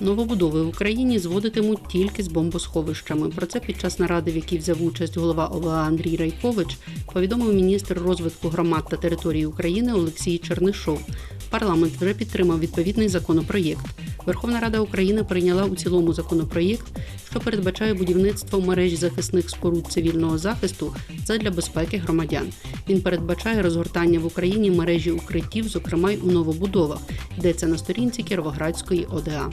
Новобудови в Україні зводитимуть тільки з бомбосховищами. Про це під час наради, в якій взяв участь голова ОВА Андрій Райкович, повідомив міністр розвитку громад та території України Олексій Чернишов. Парламент вже підтримав відповідний законопроєкт. Верховна Рада України прийняла у цілому законопроєкт, що передбачає будівництво мережі захисних споруд цивільного захисту задля безпеки громадян. Він передбачає розгортання в Україні мережі укриттів, зокрема й у новобудовах. Йдеться на сторінці Кіровоградської ОДА.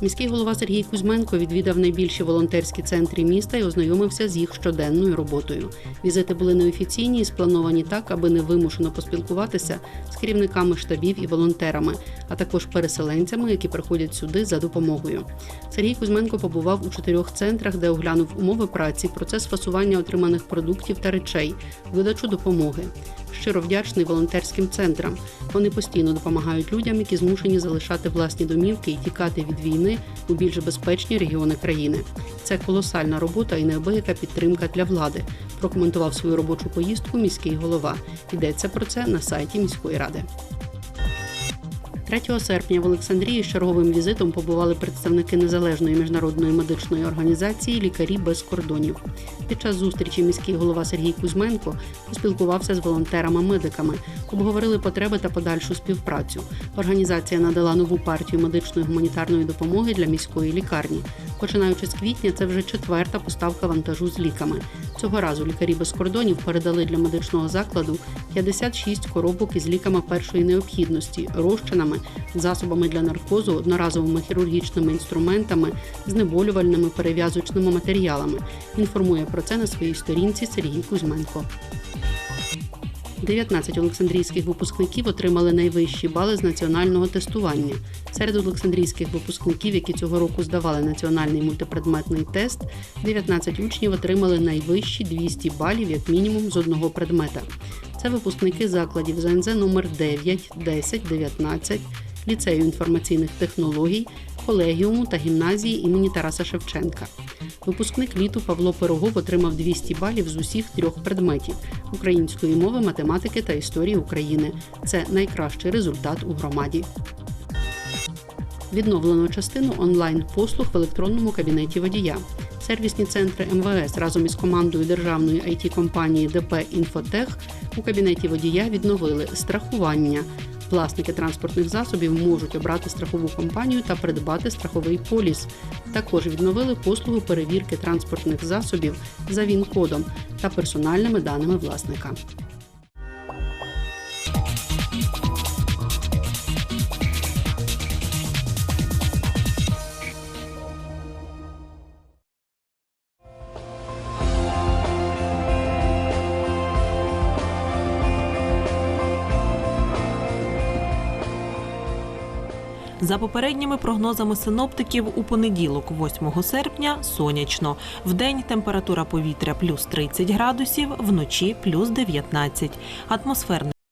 Міський голова Сергій Кузьменко відвідав найбільші волонтерські центри міста і ознайомився з їх щоденною роботою. Візити були неофіційні і сплановані так, аби невимушено поспілкуватися з керівниками штабів і волонтерами, а також переселенцями, які приходять сюди за допомогою. Сергій Кузьменко побував у чотирьох центрах, де оглянув умови праці, процес фасування отриманих продуктів та речей, видачу допомоги. Щиро вдячний волонтерським центрам. Вони постійно допомагають людям, які змушені залишати власні домівки і тікати від війни у більш безпечні регіони країни. Це колосальна робота і неабияка підтримка для влади. Прокоментував свою робочу поїздку міський голова. Йдеться про це на сайті міської ради. 3 серпня в Олександрії з черговим візитом побували представники незалежної міжнародної медичної організації Лікарі без кордонів. Під час зустрічі міський голова Сергій Кузьменко поспілкувався з волонтерами-медиками, обговорили потреби та подальшу співпрацю. Організація надала нову партію медичної гуманітарної допомоги для міської лікарні. Починаючи з квітня, це вже четверта поставка вантажу з ліками. Цього разу лікарі без кордонів передали для медичного закладу 56 коробок із ліками першої необхідності, розчинами, засобами для наркозу, одноразовими хірургічними інструментами, знеболювальними перев'язочними матеріалами. Інформує про це на своїй сторінці Сергій Кузьменко. 19 олександрійських випускників отримали найвищі бали з національного тестування. Серед олександрійських випускників, які цього року здавали національний мультипредметний тест, 19 учнів отримали найвищі 200 балів як мінімум з одного предмета. Це випускники закладів ЗНЗ номер 9, 10, 19, ліцею інформаційних технологій, колегіуму та гімназії імені Тараса Шевченка. Випускник літу Павло Пирогов отримав 200 балів з усіх трьох предметів української мови, математики та історії України. Це найкращий результат у громаді. Відновлено частину онлайн-послуг в електронному кабінеті водія. Сервісні центри МВС разом із командою державної it компанії ДП Інфотех у кабінеті водія відновили страхування. Власники транспортних засобів можуть обрати страхову компанію та придбати страховий поліс. Також відновили послугу перевірки транспортних засобів за ВІН-кодом та персональними даними власника. За попередніми прогнозами синоптиків, у понеділок, 8 серпня, сонячно. Вдень температура повітря плюс 30 градусів, вночі плюс 19. Атмосферний